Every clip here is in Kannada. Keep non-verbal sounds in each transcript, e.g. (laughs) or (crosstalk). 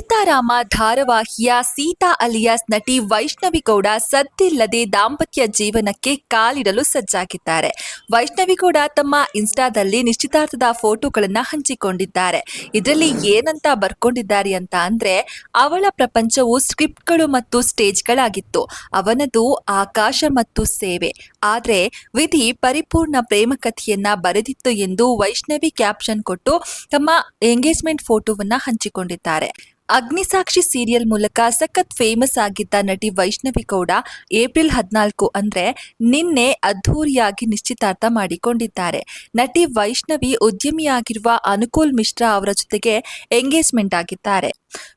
ಸೀತಾರಾಮ ಧಾರಾವಾಹಿಯ ಸೀತಾ ಅಲಿಯಾಸ್ ನಟಿ ವೈಷ್ಣವಿ ಗೌಡ ಸದ್ದಿಲ್ಲದೆ ದಾಂಪತ್ಯ ಜೀವನಕ್ಕೆ ಕಾಲಿಡಲು ಸಜ್ಜಾಗಿದ್ದಾರೆ. ವೈಷ್ಣವಿ ಗೌಡ ತಮ್ಮ ಇನ್ಸ್ಟಾದಲ್ಲಿ ನಿಶ್ಚಿತಾರ್ಥದ ಫೋಟೋಗಳನ್ನ ಹಂಚಿಕೊಂಡಿದ್ದಾರೆ. ಇದರಲ್ಲಿ ಏನಂತ ಬರ್ಕೊಂಡಿದ್ದಾರೆ ಅಂತ ಅಂದ್ರೆ, ಅವಳ ಪ್ರಪಂಚವು ಸ್ಕ್ರಿಪ್ಟ್ಗಳು ಮತ್ತು ಸ್ಟೇಜ್ಗಳಾಗಿತ್ತು. ಅವನದು ಆಕಾಶ ಮತ್ತು ಸೇವೆ. ಆದ್ರೆ, ವಿಧಿ ಪರಿಪೂರ್ಣ ಪ್ರೇಮ ಕಥೆಯನ್ನ ಬರೆದಿತ್ತು ಎಂದು ವೈಷ್ಣವಿ ಕ್ಯಾಪ್ಷನ್ ಕೊಟ್ಟು ತಮ್ಮ ಎಂಗೇಜ್ಮೆಂಟ್ ಫೋಟೋವನ್ನ ಹಂಚಿಕೊಂಡಿದ್ದಾರೆ. ಅಗ್ನಿಸಾಕ್ಷಿ ಸೀರಿಯಲ್ ಮೂಲಕ ಸಖತ್ ಫೇಮಸ್ ಆಗಿದ್ದ ನಟಿ ವೈಷ್ಣವಿ ಗೌಡ ಏಪ್ರಿಲ್ ಹದಿನಾಲ್ಕು ಅಂದ್ರೆ ನಿನ್ನೆ ಅದ್ಧೂರಿಯಾಗಿ ನಿಶ್ಚಿತಾರ್ಥ ಮಾಡಿಕೊಂಡಿದ್ದಾರೆ. ನಟಿ ವೈಷ್ಣವಿ ಉದ್ಯಮಿಯಾಗಿರುವ ಅನುಕೂಲ್ ಮಿಶ್ರಾ ಅವರ ಜೊತೆಗೆ ಎಂಗೇಜ್ಮೆಂಟ್ ಆಗಿದ್ದಾರೆ.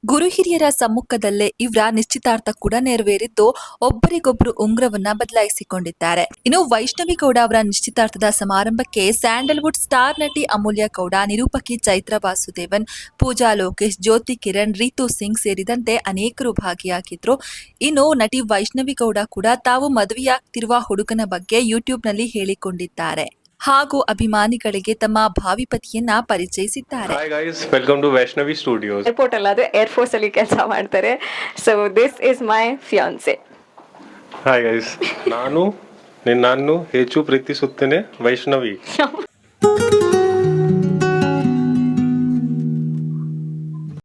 ಗುರು ಹಿರಿಯರ ಸಮ್ಮುಖದಲ್ಲೇ ಇವರ ನಿಶ್ಚಿತಾರ್ಥ ಕೂಡ ನೆರವೇರಿದ್ದು ಒಬ್ಬರಿಗೊಬ್ಬರು ಉಂಗ್ರವನ್ನ ಬದಲಾಯಿಸಿಕೊಂಡಿದ್ದಾರೆ. ಇನ್ನು ವೈಷ್ಣವಿ ಗೌಡ ಅವರ ನಿಶ್ಚಿತಾರ್ಥದ ಸಮಾರಂಭಕ್ಕೆ ಸ್ಯಾಂಡಲ್ವುಡ್ ಸ್ಟಾರ್ ನಟಿ ಅಮೂಲ್ಯ ಗೌಡ, ನಿರೂಪಕಿ ಚೈತ್ರ ವಾಸುದೇವನ್, ಪೂಜಾ ಲೋಕೇಶ್, ಜ್ಯೋತಿ ಕಿರಣ್ ರೀತು ಸಿಂಗ್ ಸೇರಿದಂತೆ ಅನೇಕರು ಭಾಗಿಯಾಗಿದ್ರು. ಇನ್ನು ನಟಿ ವೈಷ್ಣವಿ ಗೌಡ ಕೂಡ ತಾವು ಮದುವೆಯಾಗ್ತಿರುವ ಹುಡುಗನ ಬಗ್ಗೆ ಯೂಟ್ಯೂಬ್ನಲ್ಲಿ ಹೇಳಿಕೊಂಡಿದ್ದಾರೆ. ಹಾಗೂ ಅಭಿಮಾನಿಗಳಿಗೆ ತಮ್ಮ ಭಾವಿ ಪತಿಯನ್ನ ಪರಿಚಯಿಸಿದ್ದಾರೆ. Welcome to Vaishnavi Studios. Airport ಅಲ್ಲಾದ್ರೆ air force ಅಲ್ಲಿ ಕೆಲಸ ಮಾಡ್ತಾರೆ. So this is my fiancee hi guys ನಾನು ನಿನ್ನನ್ನು ಹೆಚ್ಚು ಪ್ರೀತಿಸುತ್ತೇನೆ ವೈಷ್ಣವಿ. (laughs)